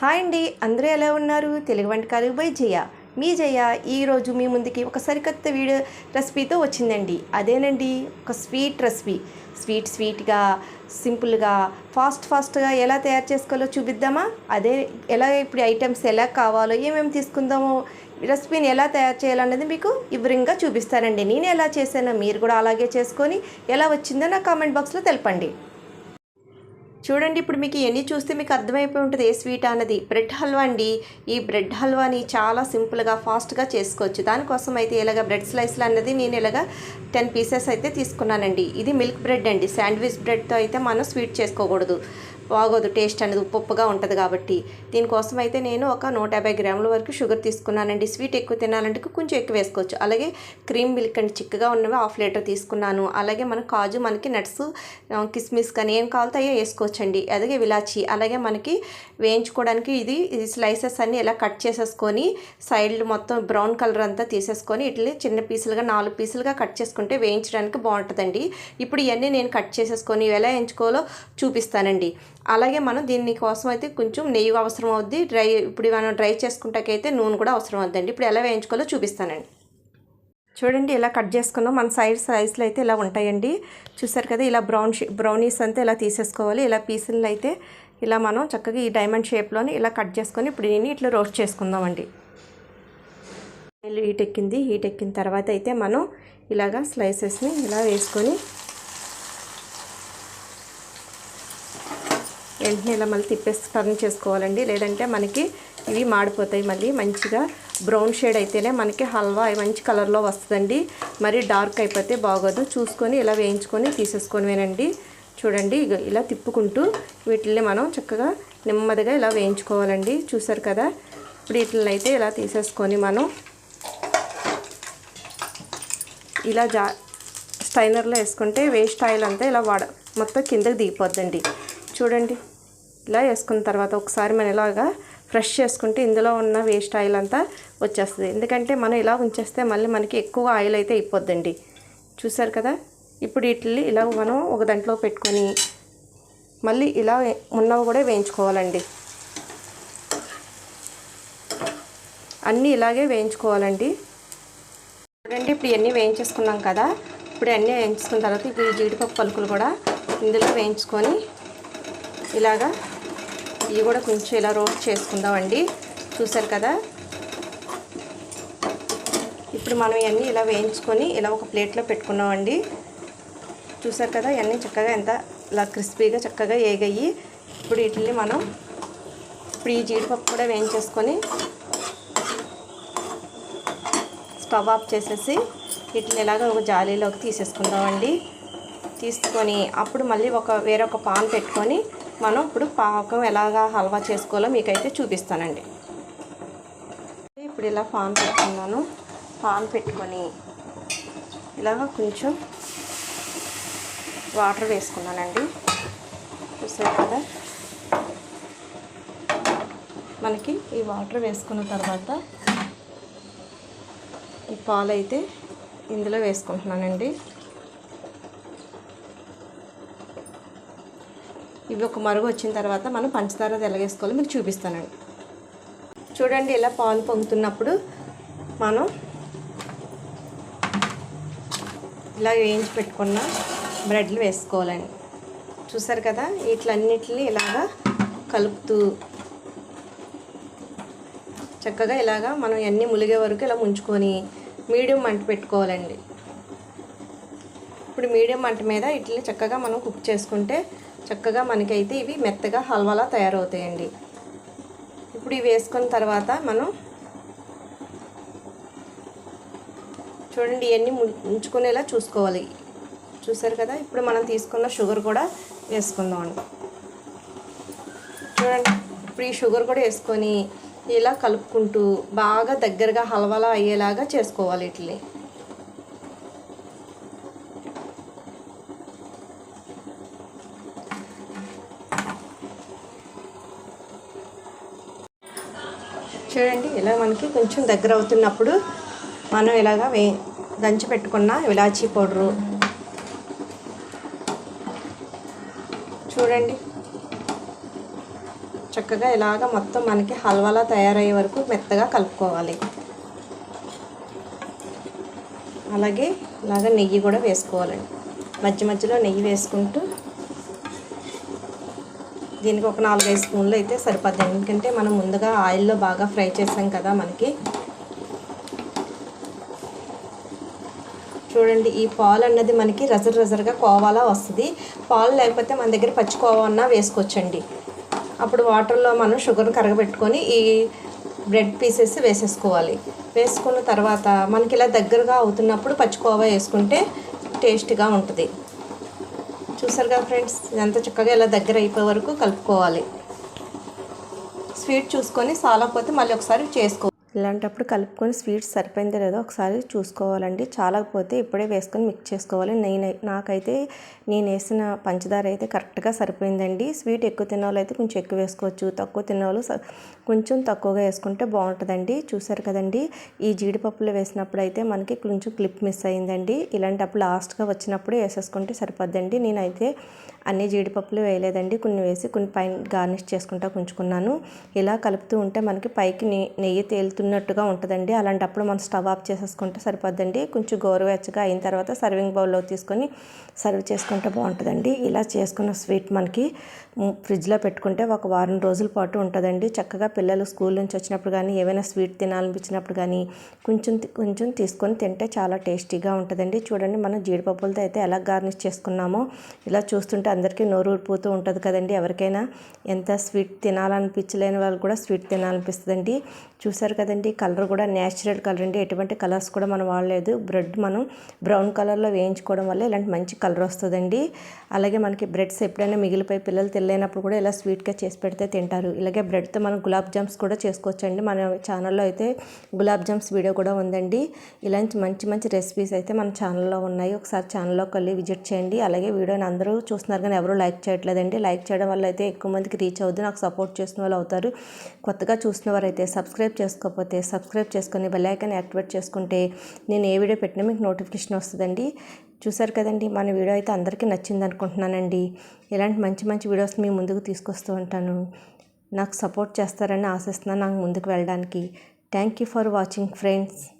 Hi అండి. అందరూ ఎలా ఉన్నారు? తెలుగు వంటకాలు బై జయ. మీ జయ ఈరోజు మీ ముందుకి ఒక సరికొత్త వీడియో రెసిపీతో వచ్చిందండి. అదేనండి ఒక స్వీట్ రెసిపీ. స్వీట్ స్వీట్గా సింపుల్గా ఫాస్ట్ ఫాస్ట్గా ఎలా తయారు చేసుకోవాలో చూపిద్దామా? అదే ఎలా ఇప్పుడు ఐటమ్స్ ఎలా కావాలో ఏమేమి తీసుకుందామో రెసిపీని ఎలా తయారు చేయాలన్నది మీకు వివరంగా చూపిస్తానండి. నేను ఎలా చేశానో మీరు కూడా అలాగే చేసుకొని ఎలా వచ్చిందో నా కామెంట్ బాక్స్లో తెలపండి. చూడండి ఇప్పుడు మీకు ఎన్ని చూస్తే మీకు అర్థమైపోయి ఉంటుంది ఏ స్వీట్ అన్నది. బ్రెడ్ హల్వా అండి. ఈ బ్రెడ్ హల్వాని చాలా సింపుల్గా ఫాస్ట్గా చేసుకోవచ్చు. దానికోసం అయితే ఇలాగ బ్రెడ్ స్లైస్లు అన్నది నేను ఇలాగ టెన్ పీసెస్ అయితే తీసుకున్నానండి. ఇది మిల్క్ బ్రెడ్ అండి. శాండ్విచ్ బ్రెడ్తో అయితే మనం స్వీట్ చేసుకోకూడదు. బాగోదు టేస్ట్ అనేది ఉప్పు ఉప్పుగా ఉంటుంది కాబట్టి. దీనికోసం అయితే నేను ఒక నూట యాభై గ్రాముల వరకు షుగర్ తీసుకున్నానండి. స్వీట్ ఎక్కువ తినాలంటే కొంచెం ఎక్కువ వేసుకోవచ్చు. అలాగే క్రీమ్ మిల్క్ అండి చిక్కగా ఉన్నవి హాఫ్ లీటర్ తీసుకున్నాను. అలాగే మన కాజు మనకి నట్స్ కిస్మిస్ కానీ ఏం కావాలో అయ్యో వేసుకోవచ్చండి. అలాగే విలాచి అలాగే మనకి వేయించుకోవడానికి ఇది స్లైసెస్ అన్నీ ఇలా కట్ చేసేసుకొని సైడ్ మొత్తం బ్రౌన్ కలర్ అంతా తీసేసుకొని ఇట్లా చిన్న పీసులుగా నాలుగు పీసులుగా కట్ చేసుకుంటే వేయించడానికి బాగుంటుందండి. ఇప్పుడు ఇవన్నీ నేను కట్ చేసేసుకొని ఎలా వేయించుకోవాలో చూపిస్తానండి. అలాగే మనం దీని కోసం అయితే కొంచెం నెయ్యి అవసరం అవుద్ది. డ్రై ఇప్పుడు మనం డ్రై చేసుకుంటాకైతే నూనె కూడా అవసరం అవుద్దండి. ఇప్పుడు ఎలా వేయించుకోవాలో చూపిస్తానండి. చూడండి ఇలా కట్ చేసుకున్నాం. మన సైడ్ సైజ్లు అయితే ఇలా ఉంటాయండి. చూసారు కదా ఇలా బ్రౌన్ బ్రౌనీస్ అంతా ఇలా తీసేసుకోవాలి. ఇలా పీసులు అయితే ఇలా మనం చక్కగా ఈ డైమండ్ షేప్లోని ఇలా కట్ చేసుకొని ఇప్పుడు దీన్ని ఇట్లా రోస్ట్ చేసుకుందామండి. ఆయిల్ హీట్ ఎక్కింది. హీట్ ఎక్కిన తర్వాత అయితే మనం ఇలాగా స్లైసెస్ని ఇలా వేసుకొని వెంటనే ఇలా మళ్ళీ తిప్పేసి టర్న్ చేసుకోవాలండి. లేదంటే మనకి ఇవి మాడిపోతాయి మళ్ళీ మంచిగా. బ్రౌన్ షేడ్ అయితేనే మనకి హల్వా మంచి కలర్లో వస్తుందండి. మరి డార్క్ అయిపోతే బాగోదు. చూసుకొని ఇలా వేయించుకొని తీసేసుకొనివేనండి. చూడండి ఇగ ఇలా తిప్పుకుంటూ వీటిని మనం చక్కగా నెమ్మదిగా ఇలా వేయించుకోవాలండి. చూసారు కదా? ఇప్పుడు వీటిని అయితే ఇలా తీసేసుకొని మనం ఇలా జా స్టైనర్లో వేసుకుంటే వేస్ట్ ఆయిల్ అంతా ఇలా వాడ మొత్తం కిందకి దిగిపోద్దండి. చూడండి. ఇలా వేసుకున్న తర్వాత ఒకసారి మనం ఇలాగా ఫ్రెష్ చేసుకుంటే ఇందులో ఉన్న వేస్ట్ ఆయిల్ అంతా వచ్చేస్తుంది. ఎందుకంటే మనం ఇలా ఉంచేస్తే మళ్ళీ మనకి ఎక్కువ ఆయిల్ అయితే అయిపోద్దండి. చూసారు కదా? ఇప్పుడు వీటిని ఇలా మనం ఒక దాంట్లో పెట్టుకొని మళ్ళీ ఇలా ఉన్నవి కూడా వేయించుకోవాలండి. అన్నీ ఇలాగే వేయించుకోవాలండి. చూడండి ఇప్పుడు ఇవన్నీ వేయించేసుకున్నాం కదా? ఇప్పుడు అన్నీ వేయించుకున్న తర్వాత ఇప్పుడు ఈ జీడిపప్పు పలుకులు కూడా ఇందులో వేయించుకొని ఇలాగా ఇవి కూడా కొంచెం ఇలా రోస్ట్ చేసుకుందామండి. చూసారు కదా? ఇప్పుడు మనం ఇవన్నీ ఇలా వేయించుకొని ఇలా ఒక ప్లేట్లో పెట్టుకున్నామండి. చూసారు కదా? ఇవన్నీ చక్కగా ఎంత ఇలా క్రిస్పీగా చక్కగా ఏగయ్యి ఇప్పుడు వీటిని మనం ఇప్పుడు ఈ జీడిపప్పు కూడా వేయించేసుకొని స్టవ్ ఆఫ్ చేసేసి వీటిని ఇలాగ ఒక జాలీలోకి తీసేసుకుందామండి. తీసుకొని అప్పుడు మళ్ళీ ఒక వేరొక పాన్ పెట్టుకొని మనం ఇప్పుడు పాకం ఎలాగా హల్వా చేసుకోవాలో మీకైతే చూపిస్తానండి. ఇప్పుడు ఇలా పాన్ పెట్టుకున్నాను. పాన్ పెట్టుకొని ఇలాగ కొంచెం వాటర్ వేసుకున్నానండి. చూసారు కదా? మనకి ఈ వాటర్ వేసుకున్న తర్వాత ఈ పాలు అయితే ఇందులో వేసుకుంటున్నానండి. ఇవి ఒక మరుగు వచ్చిన తర్వాత మనం పంచదార తెలగేసుకోవాలి మీకు చూపిస్తానండి. చూడండి ఇలా పాలు పొంగుతున్నప్పుడు మనం ఇలా వేయించి పెట్టుకున్న బ్రెడ్లు వేసుకోవాలండి. చూసారు కదా? వీటిలన్నిటిని ఇలాగా కలుపుతూ చక్కగా ఇలాగా మనం అన్నీ ములిగే వరకు ఇలా ముంచుకొని మీడియం మంట పెట్టుకోవాలండి. ఇప్పుడు మీడియం మంట మీద ఇట్లని చక్కగా మనం కుక్ చేసుకుంటే చక్కగా మనకైతే ఇవి మెత్తగా హల్వాలా తయారవుతాయండి. ఇప్పుడు ఇవి వేసుకున్న తర్వాత మనం చూడండి ఇవన్నీ ఉంచుకునేలా చూసుకోవాలి. చూసారు కదా? ఇప్పుడు మనం తీసుకున్న షుగర్ కూడా వేసుకుందాం చూడండి ఇప్పుడు ఈ షుగర్ కూడా వేసుకొని ఇలా కలుపుకుంటూ బాగా దగ్గరగా హల్వాలా అయ్యేలాగా చేసుకోవాలి ఇట్లని చూడండి ఇలా మనకి కొంచెం దగ్గర అవుతున్నప్పుడు మనం ఇలాగా వే దంచి పెట్టుకున్న ఇలాచీ పౌడరు. చూడండి. చక్కగా ఇలాగ మొత్తం మనకి హల్వాలా తయారయ్యే వరకు మెత్తగా కలుపుకోవాలి. అలాగే ఇలాగ నెయ్యి కూడా వేసుకోవాలండి. మధ్య మధ్యలో నెయ్యి వేసుకుంటూ దీనికి ఒక నాలుగైదు స్పూన్లు అయితే సరిపోద్ది. ఎందుకంటే మనం ముందుగా ఆయిల్లో బాగా ఫ్రై చేసాం కదా మనకి. చూడండి ఈ పాలు అన్నది మనకి రజర్ రజర్గా కోవాలా వస్తుంది. పాలు లేకపోతే మన దగ్గర పచ్చి కోవా అన్నా వేసుకోవచ్చండి. అప్పుడు వాటర్లో మనం షుగర్ని కరగబెట్టుకొని ఈ బ్రెడ్ పీసెస్ వేసేసుకోవాలి. వేసుకున్న తర్వాత మనకి ఇలా దగ్గరగా అవుతున్నప్పుడు పచ్చి కోవా వేసుకుంటే టేస్ట్గా ఉంటుంది. చూసారు కదా ఫ్రెండ్స్? ఇదంతా చక్కగా ఇలా దగ్గర అయిపోయే వరకు కలుపుకోవాలి. స్వీట్ చూసుకొని సాలకపోతే మళ్ళీ ఒకసారి చేసుకో ఇలాంటప్పుడు కలుపుకొని స్వీట్ సరిపోయిందో లేదో ఒకసారి చూసుకోవాలండి. చాలకపోతే ఇప్పుడే వేసుకొని మిక్స్ చేసుకోవాలి. నేను నాకైతే నేను వేసిన పంచదార అయితే కరెక్ట్గా సరిపోయిందండి. స్వీట్ ఎక్కువ తినేవాళ్ళు అయితే కొంచెం ఎక్కువ వేసుకోవచ్చు. తక్కువ తినేవాళ్ళు స- కొంచెం తక్కువగా వేసుకుంటే బాగుంటుందండి. చూసారు కదండి ఈ జీడిపప్పులు వేసినప్పుడు అయితే మనకి కొంచెం క్లిప్ మిస్ అయిందండి. ఇలాంటప్పుడు లాస్ట్గా వచ్చినప్పుడు వేసేసుకుంటే సరిపోద్దండి. నేనైతే అన్ని జీడిపప్పులు వేయలేదండి. కొన్ని వేసి కొన్ని పైన గార్నిష్ చేసుకుంటా ఉంచుకున్నాను ఇలా కలుపుతూ ఉంటే మనకి పైకి నెయ్యి తేలుతున్నట్టుగా ఉంటుందండి. అలాంటప్పుడు మనం స్టవ్ ఆఫ్ చేసేసుకుంటే సరిపోద్దండి. కొంచెం గోరువెచ్చగా అయిన తర్వాత సర్వింగ్ బౌల్లో తీసుకొని సర్వ్ చేసుకుంటే బాగుంటుందండి. ఇలా చేసుకున్న స్వీట్ మనకి ఫ్రిడ్జ్లో పెట్టుకుంటే ఒక వారం రోజుల పాటు ఉంటుందండి. చక్కగా పిల్లలు స్కూల్ నుంచి వచ్చినప్పుడు కానీ ఏమైనా స్వీట్ తినాలనిపించినప్పుడు కానీ కొంచెం కొంచెం తీసుకొని తింటే చాలా టేస్టీగా ఉంటుందండి. చూడండి మనం జీడిపప్పులతో అయితే ఎలా గార్నిష్ చేసుకున్నామో. ఇలా చూస్తుంటే అందరికీ నోరు ఊరిపోతూ ఉంటుంది కదండి. ఎవరికైనా ఎంత స్వీట్ తినాలనిపించలేని వాళ్ళు కూడా స్వీట్ తినాలనిపిస్తుందండి. చూసారు కదండి కలర్ కూడా న్యాచురల్ కలర్ అండి. ఎటువంటి కలర్స్ కూడా మనం వాడలేదు. బ్రెడ్ మనం బ్రౌన్ కలర్లో వేయించుకోవడం వల్ల ఇలాంటి మంచి కలర్ వస్తుందండి. అలాగే మనకి బ్రెడ్స్ ఎప్పుడైనా మిగిలిపోయి పిల్లలు తినలేనప్పుడు కూడా ఇలా స్వీట్గా చేసి పెడితే తింటారు. ఇలాగే బ్రెడ్తో మనం గులాబ్ జామ్స్ కూడా చేసుకోవచ్చండి. మన ఛానల్లో అయితే గులాబ్ జామ్స్ వీడియో కూడా ఉందండి. ఇలాంటి మంచి మంచి రెసిపీస్ అయితే మన ఛానల్లో ఉన్నాయి. ఒకసారి ఛానల్లోకి వెళ్ళి విజిట్ చేయండి. అలాగే వీడియోని అందరూ చూస్తున్నారు కానీ ఎవరు లైక్ చేయట్లేదండి. లైక్ చేయడం వల్ల అయితే ఎక్కువ మందికి రీచ్ అవుతుంది నాకు సపోర్ట్ చేసిన వాళ్ళు అవుతారు. కొత్తగా చూసిన వారైతే సబ్స్క్రైబ్ చేసుకోకపోతే సబ్స్క్రైబ్ చేసుకొని బెల్ ఐకాన్ యాక్టివేట్ చేసుకుంటే నేను ఏ వీడియో పెట్టినా మీకు నోటిఫికేషన్ వస్తుందండి. చూసారు కదండి మన వీడియో అయితే అందరికీ నచ్చింది అనుకుంటున్నానండి. ఇలాంటి మంచి మంచి వీడియోస్ మీ ముందుకు తీసుకొస్తూ ఉంటాను. నాకు సపోర్ట్ చేస్తారని ఆశిస్తున్నాను. నాకు ముందుకు వెళ్ళడానికి. Thank you for watching friends.